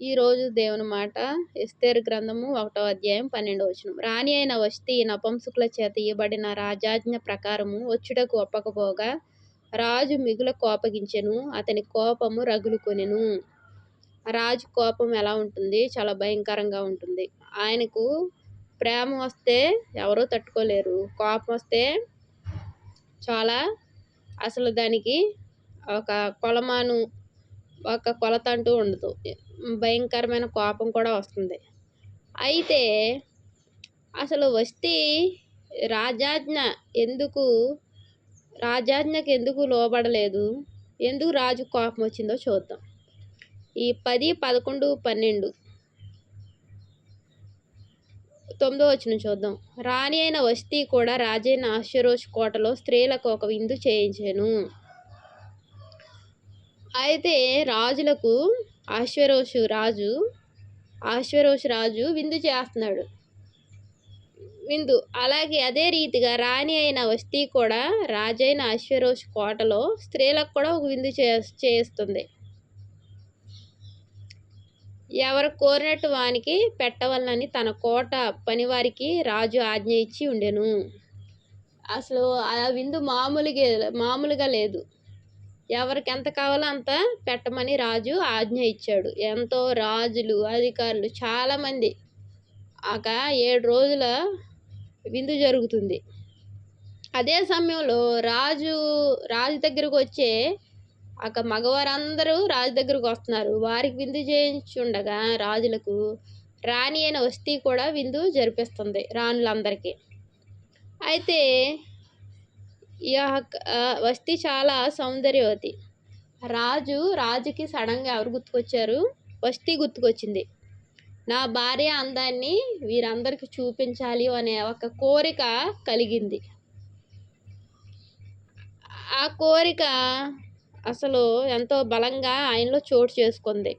ఈరోజు దేవుని మాట ఎస్తేరు గ్రంథము ఒకటో అధ్యాయం పన్నెండవ వచనం. రాణి అయిన వస్తి నపంసుకుల చేత ఇవ్వబడిన రాజాజ్ఞ ప్రకారము వచ్చుటకు ఒప్పకపోగా రాజు మిగుల కోపగించెను అతని కోపము రగులు కొనెను రాజు కోపం ఎలా ఉంటుంది? చాలా భయంకరంగా ఉంటుంది. ఆయనకు ప్రేమ వస్తే ఎవరూ తట్టుకోలేరు. కోపం వస్తే చాలా అసలు దానికి ఒక కొలమాను ఒక కొలత అంటూ ఉండదు. భయంకరమైన కోపం కూడా వస్తుంది. అయితే అసలు వస్తే రాజాజ్ఞ ఎందుకు రాజాజ్ఞకి ఎందుకు లోబడలేదు ఎందుకు రాజు కోపం వచ్చిందో చూద్దాం. ఈ పది పదకొండు పన్నెండు. తొమ్మిదో వచ్చిన చూద్దాం. రాణి అయిన వస్తీ కూడా రాజైన ఆశ్వరోజ్ కోటలో స్త్రీలకు ఒక విందు చేయించాను. అయితే రాజులకు ఆశ్వరోషు రాజు ఆశ్వరోషు రాజు విందు చేస్తున్నాడు. విందు అలాగే అదే రీతిగా రాణి అయిన వస్తీ కూడా రాజైన అశ్వరోష్ కోటలో స్త్రీలకు కూడా ఒక విందు చే చేస్తుంది. ఎవరు కోరినట్టు వానికి పెట్టవలనని తన కోట పనివారికి రాజు ఆజ్ఞ ఇచ్చి ఉండెను. అసలు ఆ విందు మామూలుగా మామూలుగా లేదు. ఎవరికి ఎంత కావాలో అంత పెట్టమని రాజు ఆజ్ఞ ఇచ్చాడు. ఎంతో రాజులు అధికారులు చాలామంది. ఆక ఏడు రోజుల విందు జరుగుతుంది. అదే సమయంలో రాజు రాజు దగ్గరకు వచ్చే ఒక మగవారందరూ రాజు దగ్గరకు వస్తున్నారు. వారికి విందు చేయించుండగా రాజులకు రాణి అయిన వస్తీ కూడా విందు జరిపిస్తుంది రాణులందరికీ. అయితే వస్తీ చాలా సౌందర్యవతి. రాజు రాజుకి సడన్గా ఎవరు గుర్తుకొచ్చారు? వస్తీ గుర్తుకొచ్చింది. నా భార్య అందాన్ని వీరందరికీ చూపించాలి అనే ఒక కోరిక కలిగింది. ఆ కోరిక అసలు ఎంతో బలంగా ఆయనలో చోటు చేసుకుంది.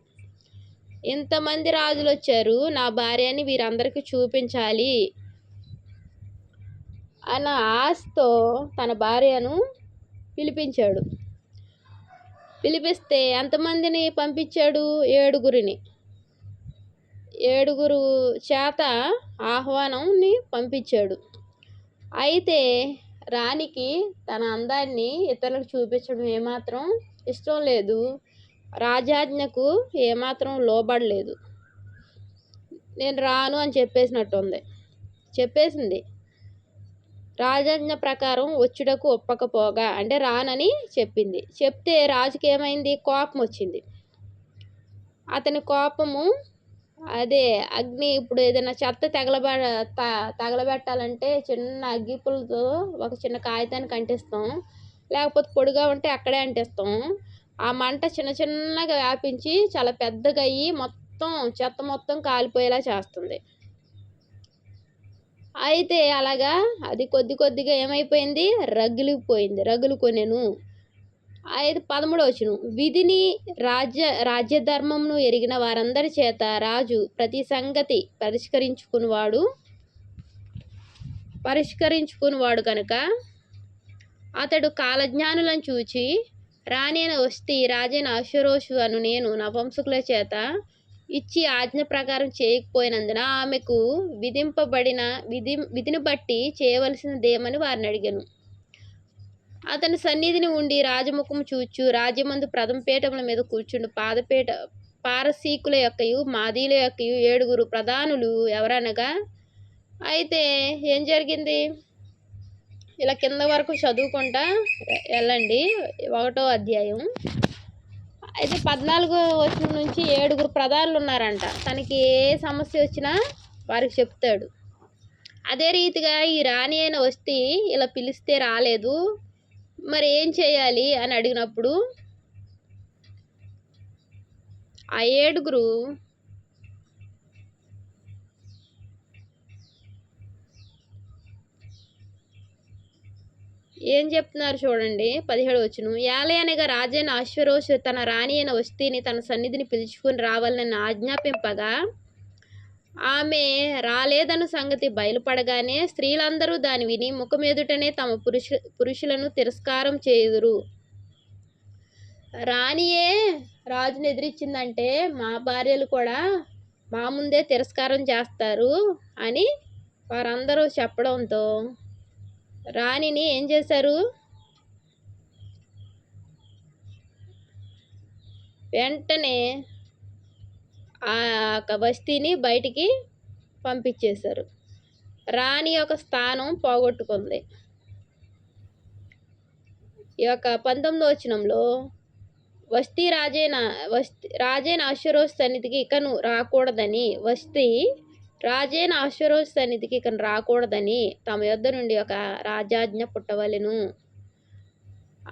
ఇంతమంది రాజులు వచ్చారు నా భార్యని వీరందరికీ చూపించాలి అన్న ఆశతో తన భార్యను పిలిపించాడు. పిలిపిస్తే ఎంతమందిని పంపించాడు ఏడుగురిని. ఏడుగురు చేత ఆహ్వానంని పంపించాడు. అయితే రాణికి తన అందాన్ని ఇతరులకు చూపించడం ఏమాత్రం ఇష్టం లేదు. రాజాజ్ఞకు ఏమాత్రం లోబడలేదు. నేను రాను అని చెప్పేసినట్టుంది. చెప్పేసింది. రాజాజ్ఞ ప్రకారం వచ్చుటకు ఒప్పకపోగా. అంటే రానని చెప్పింది. చెప్తే రాజుకి ఏమైంది కోపం వచ్చింది అతని కోపము అదే అగ్ని ఇప్పుడు ఏదైనా చెత్త తగలబ తగలబెట్టాలంటే చిన్న అగ్గిపులతో ఒక చిన్న కాగితానికి అంటిస్తాం లేకపోతే పొడిగా ఉంటే అక్కడే అంటిస్తాం. ఆ మంట చిన్న చిన్నగా వ్యాపించి చాలా పెద్దగా అయ్యి మొత్తం చెత్త మొత్తం కాలిపోయేలా చేస్తుంది. అయితే అలాగా అది కొద్ది కొద్దిగా ఏమైపోయింది? రగిలిపోయింది రగులు కొనెను ఐదు పదమూడు వచ్చును విధిని రాజ్య రాజ్యధర్మంను ఎరిగిన వారందరి చేత రాజు ప్రతి సంగతి పరిష్కరించుకునివాడు పరిష్కరించుకునివాడు కనుక అతడు కాలజ్ఞానులను చూచి రాణి వస్తే రాజైన అశ్వరోషు అను నేను నవంసుకుల చేత ఇచ్చి ఆజ్ఞ ప్రకారం చేయకపోయినందున ఆమెకు విధింపబడిన విధి విధిని బట్టి చేయవలసినదేమని వారిని అడిగాను. అతని సన్నిధిని ఉండి రాజముఖము చూచు రాజ్యమందు ప్రథమపీఠముల మీద కూర్చుండు. పాదపీఠ పారసీకుల యొక్కయు మాదీల యొక్కయు ఏడుగురు ప్రధానులు ఎవరనగా అయితే ఏం జరిగింది? ఇలా కింద వరకు చదువుకుంటా వెళ్ళండి ఒకటో అధ్యాయం అయితే పద్నాలుగో వచ్చిన నుంచి ఏడుగురు ప్రధానులు ఉన్నారంట. తనకి ఏ సమస్య వచ్చినా వారికి చెప్తాడు. అదే రీతిగా ఈ రాణి అయిన వస్తే ఇలా పిలిస్తే రాలేదు. మరి ఏం చేయాలి అని అడిగినప్పుడు ఆ ఏడుగురు ఏం చెప్తున్నారు చూడండి. పదిహేడు వచ్చును యాలే అనగా రాజైన అశ్వరోషు తన రాణి అయిన వస్తీని తన సన్నిధిని పిలుచుకుని రావాలని ఆజ్ఞాపింపగా ఆమె రాలేదన్న సంగతి బయలుపడగానే స్త్రీలందరూ దాని విని ముఖమెదుటనే తమ పురుషు పురుషులను తిరస్కారం చేయుదురు. రాణియే రాజుని ఎదిరించిందంటే మా భార్యలు కూడా మా ముందే తిరస్కారం చేస్తారు అని వారందరూ చెప్పడంతో రాణిని ఏం చేశారు? వెంటనే ఆ యొక్క బస్తీని బయటికి పంపించేశారు. రాణి యొక్క స్థానం పోగొట్టుకుంది. ఈ యొక్క పంతొమ్మిదో వచనంలో వస్తీ రాజైన వస్తీ రాజైన అశ్వరోజ్ సన్నిధికి ఇకను రాకూడదని వస్తీ రాజైన అశ్వరోజు సన్నిధికి ఇక రాకూడదని తమ యొద్ద నుండి ఒక రాజాజ్ఞ పుట్టవలెను.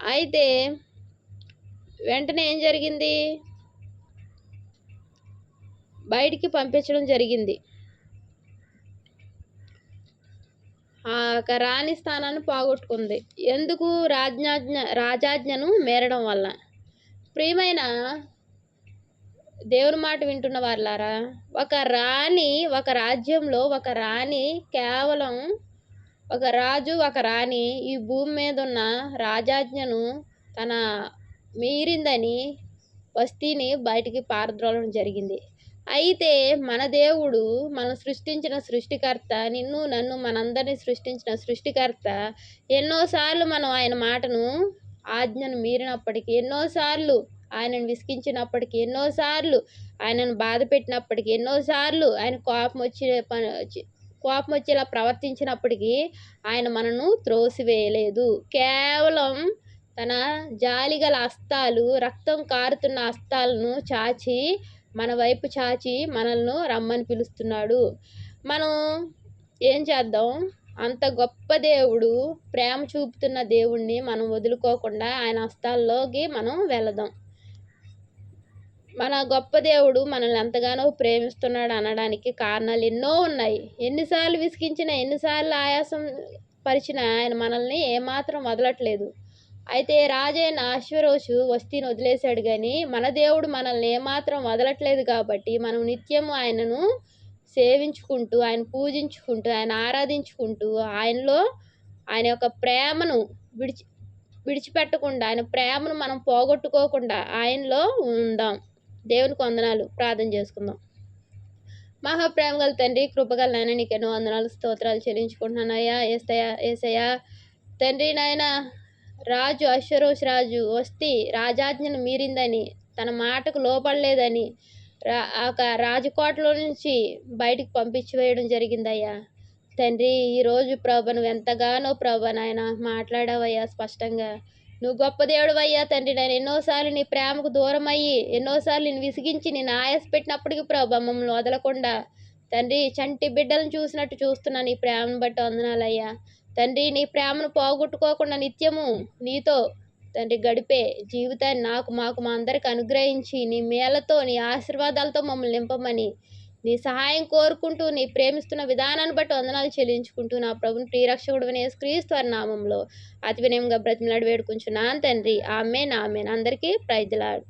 అయితే వెంటనే ఏం జరిగింది? బయటికి పంపించడం జరిగింది. ఆ యొక్క రాణి స్థానాన్ని పోగొట్టుకుంది. ఎందుకు? రాజ్ఞాజ్ఞ రాజాజ్ఞను మేరడం వల్ల. ప్రియమైన దేవుని మాట వింటున్న వాళ్ళారా ఒక రాణి ఒక రాజ్యంలో ఒక రాణి కేవలం ఒక రాజు ఒక రాణి ఈ భూమి మీద ఉన్న రాజాజ్ఞను తన మీరిందని వస్తీని బయటికి పారద్రోలడం జరిగింది. అయితే మన దేవుడు మనం సృష్టించిన సృష్టికర్త నిన్ను నన్ను మనందరినీ సృష్టించిన సృష్టికర్త ఎన్నోసార్లు మనం ఆయన మాటను ఆజ్ఞను మీరినప్పటికీ ఎన్నోసార్లు ఆయనను విసిగించినప్పటికీ ఎన్నోసార్లు ఆయనను బాధ పెట్టినప్పటికీ ఎన్నోసార్లు ఆయన కోపం వచ్చే పని కోపం వచ్చేలా ప్రవర్తించినప్పటికీ ఆయన మనను త్రోసివేయలేదు. కేవలం తన జాలిగల అస్తాలు రక్తం కారుతున్న అస్తాలను చాచి మన వైపు చాచి మనల్ని రమ్మని పిలుస్తున్నాడు. మనం ఏం చేద్దాం? అంత గొప్ప దేవుడు ప్రేమ చూపుతున్న దేవుణ్ణి మనం వదులుకోకుండా ఆయన హస్తాల్లోకి మనం వెళదాం మన గొప్ప దేవుడు మనల్ని ఎంతగానో ప్రేమిస్తున్నాడు అనడానికి కారణాలు ఎన్నో ఉన్నాయి. ఎన్నిసార్లు విసిగించినా ఎన్నిసార్లు ఆయాసం పరిచినా ఆయన మనల్ని ఏమాత్రం వదలట్లేదు. అయితే రాజైన అశ్వరోషు వస్తీని వదిలేశాడు కానీ మన దేవుడు మనల్ని ఏమాత్రం వదలట్లేదు కాబట్టి మనం నిత్యము ఆయనను సేవించుకుంటూ ఆయన పూజించుకుంటూ ఆయన ఆరాధించుకుంటూ ఆయనలో ఆయన యొక్క ప్రేమను విడిచి విడిచిపెట్టకుండా ఆయన ప్రేమను మనం పోగొట్టుకోకుండా ఆయనలో ఉందాం. దేవునికి వందనాలు. ప్రార్థన చేసుకుందాం. మహాప్రేమ గల తండ్రి కృపగల నాయన నీకు ఎన్నో వందనాలు స్తోత్రాలు చెల్లించుకుంటున్నాను అయ్యా. ఏసయ్యా ఏసయ్యా తండ్రి నాయన రాజు అశ్వరోష్ రాజు వస్తే రాజాజ్ఞను మీరిందని తన మాటకు లోపడలేదని రా ఒక రాజకోటలో నుంచి బయటికి పంపించి వేయడం జరిగిందయ్యా. తండ్రి ఈరోజు ప్రభను ఎంతగానో ప్రభ నాయన మాట్లాడావయ్యా స్పష్టంగా. నువ్వు గొప్ప దేవుడు అయ్యా తండ్రి. నేను ఎన్నోసార్లు నీ ప్రేమకు దూరం అయ్యి ఎన్నోసార్లు నేను విసిగించి నేను ఆయాస పెట్టినప్పటికీ ప్రభ మమ్మల్ని వదలకుండా తండ్రి చంటి బిడ్డలను చూసినట్టు చూస్తున్నా నీ ప్రేమను బట్టి వందనాలయ్యా. తండ్రి నీ ప్రేమను పోగొట్టుకోకుండా నిత్యము నీతో తండ్రి గడిపే జీవితాన్ని నాకు మాకు మా అందరికి అనుగ్రహించి నీ మేలతో నీ ఆశీర్వాదాలతో మమ్మల్ని నింపమని నీ సహాయం కోరుకుంటూ నీ ప్రేమిస్తున్న విధానాన్ని బట్టి వందనాలు చెల్లించుకుంటూ నా ప్రభుని ప్రియరక్షకుడు వినేసి క్రీస్తు వారి నామంలో అతి వినయంగా బ్రతిమలాడి వేడుకుంటున్నాను తండ్రి. ఆమె ఆమెన్. అందరికీ ప్రైజ్లాడు